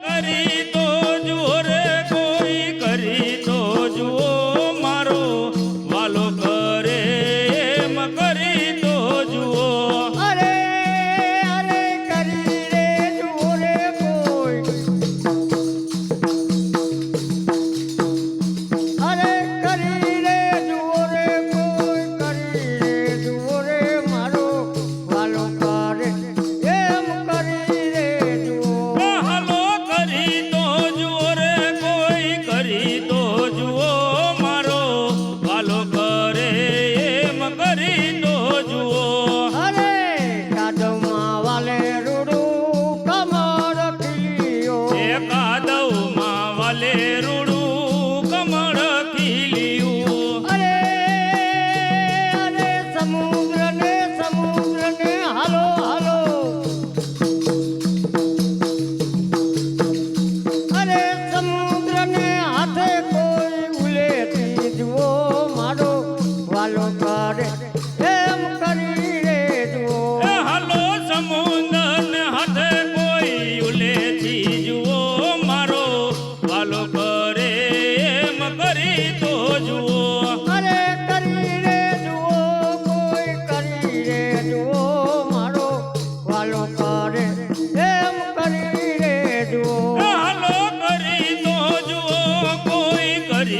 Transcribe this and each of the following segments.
કરી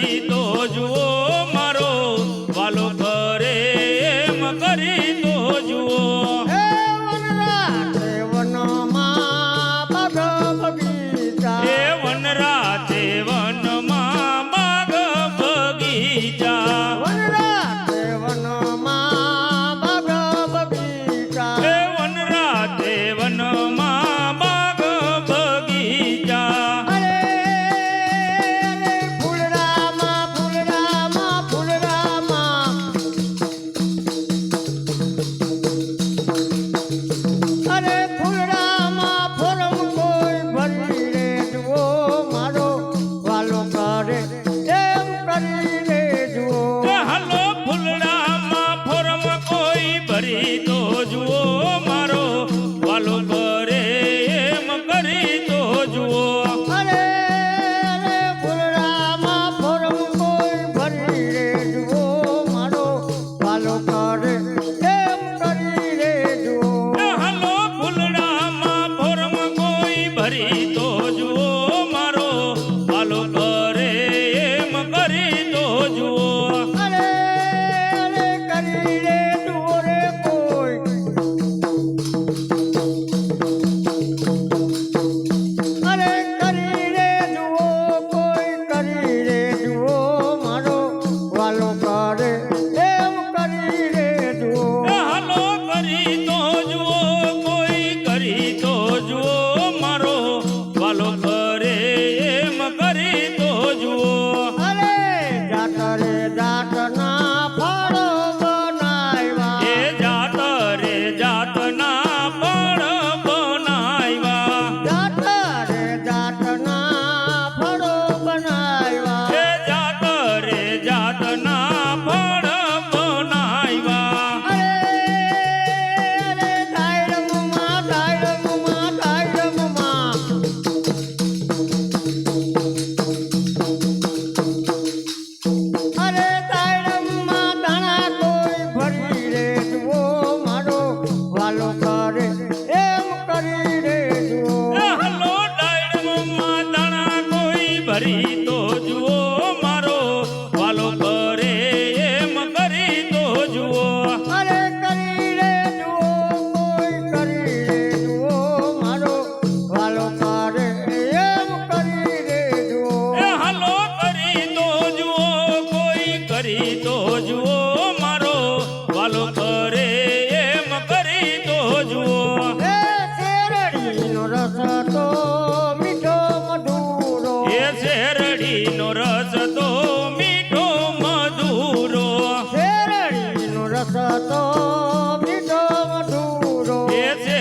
Sweet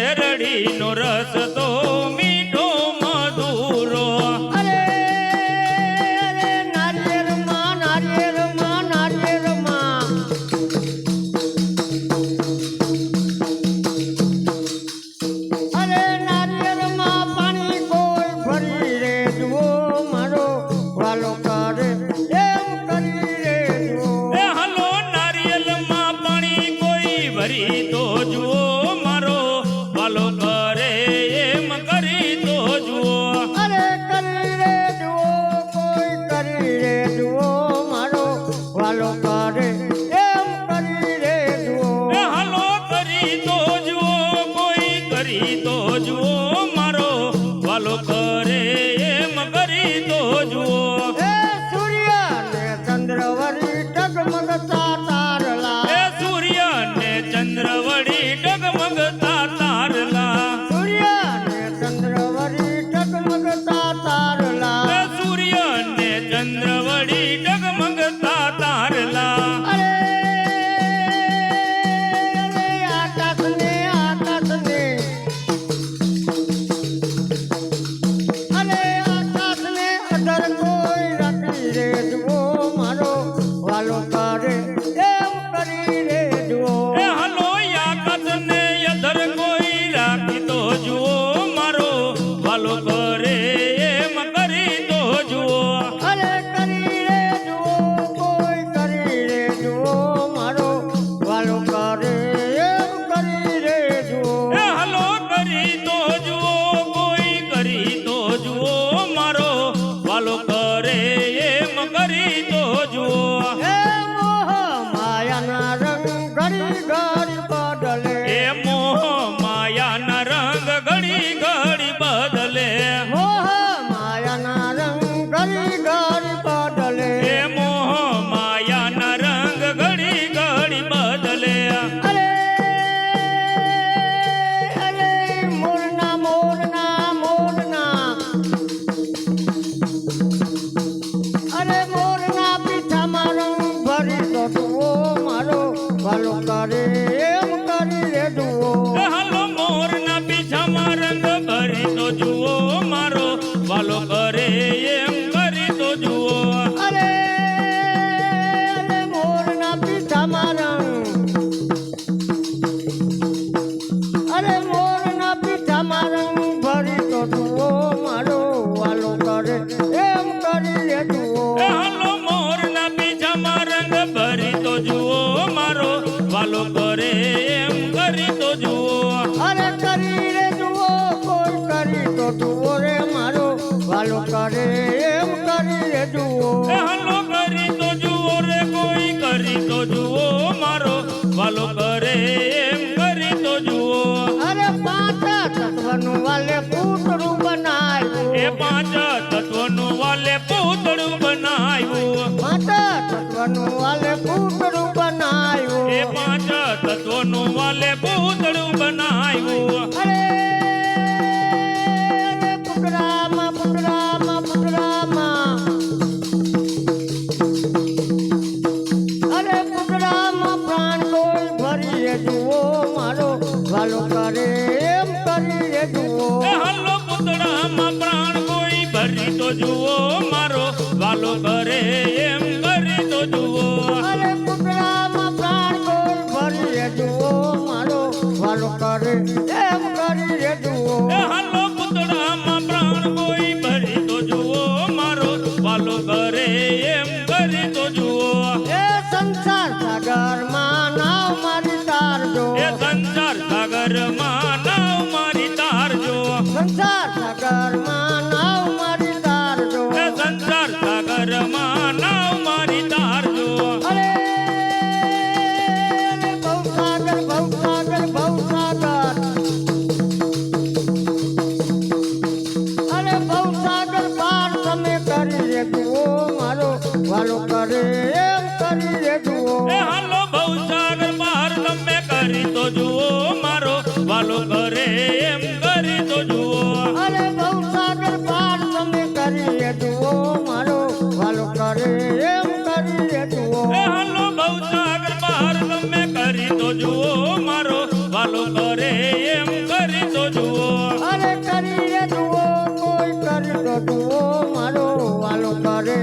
શેરડી નો રસ તો મી loco. de um મારે એમ કરી જુઓ. હાલો કરી તો જુઓ રે કોઈ કરી તો જુઓ મારો. વાલો કરે એમ કરી તો જુઓ. અરે પાંચ તત્વનું વાલે પૂતળું બનાવ્યું. એ પાંચ તત્વનું વાલે પૂતળું બનાવ્યું. પાંચ તત્વનું વાલે પૂતળું બનાવ્યું. એ પાંચ તત્વનું વાલે જુઓ મારો વાલો કરે એમ કરી તો જુઓ. અરે જુઓ મારો વાલો કરે એમ તો જુઓ. અરે કરીને જુઓ કોઈ કરીને જુઓ મારો વાલો કરે